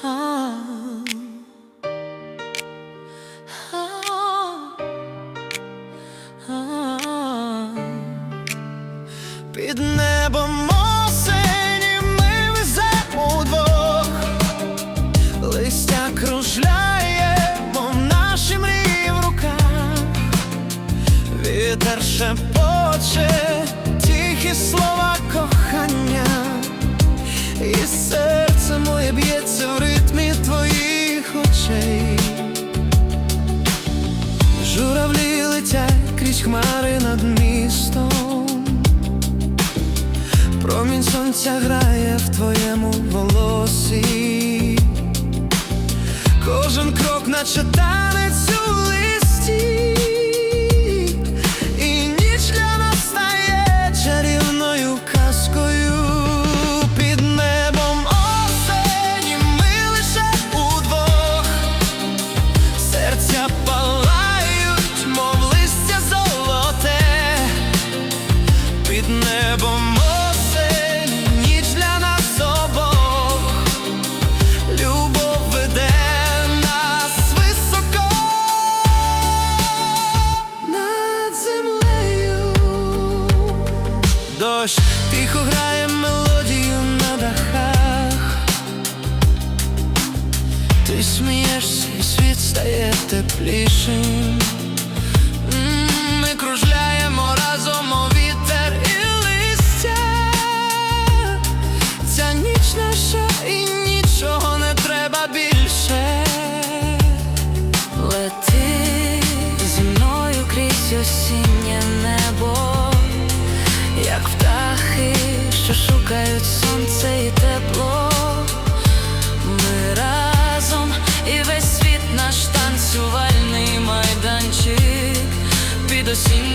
Під небом осені ми веземо удвох, листя кружляє, мов наші мрії в руках, вітер шепоче, тихі слова кохання, і серце Журавлі летять крізь хмари над містом. Промінь сонця грає в твоєму волосі. Кожен крок, наче танець Дощ тихо грає мелодію на дахах. Ти смієшся, і світ стає теплішим. дарують сонце і тепло, ми разом і весь світ наш танцювальний майданчик під осінь.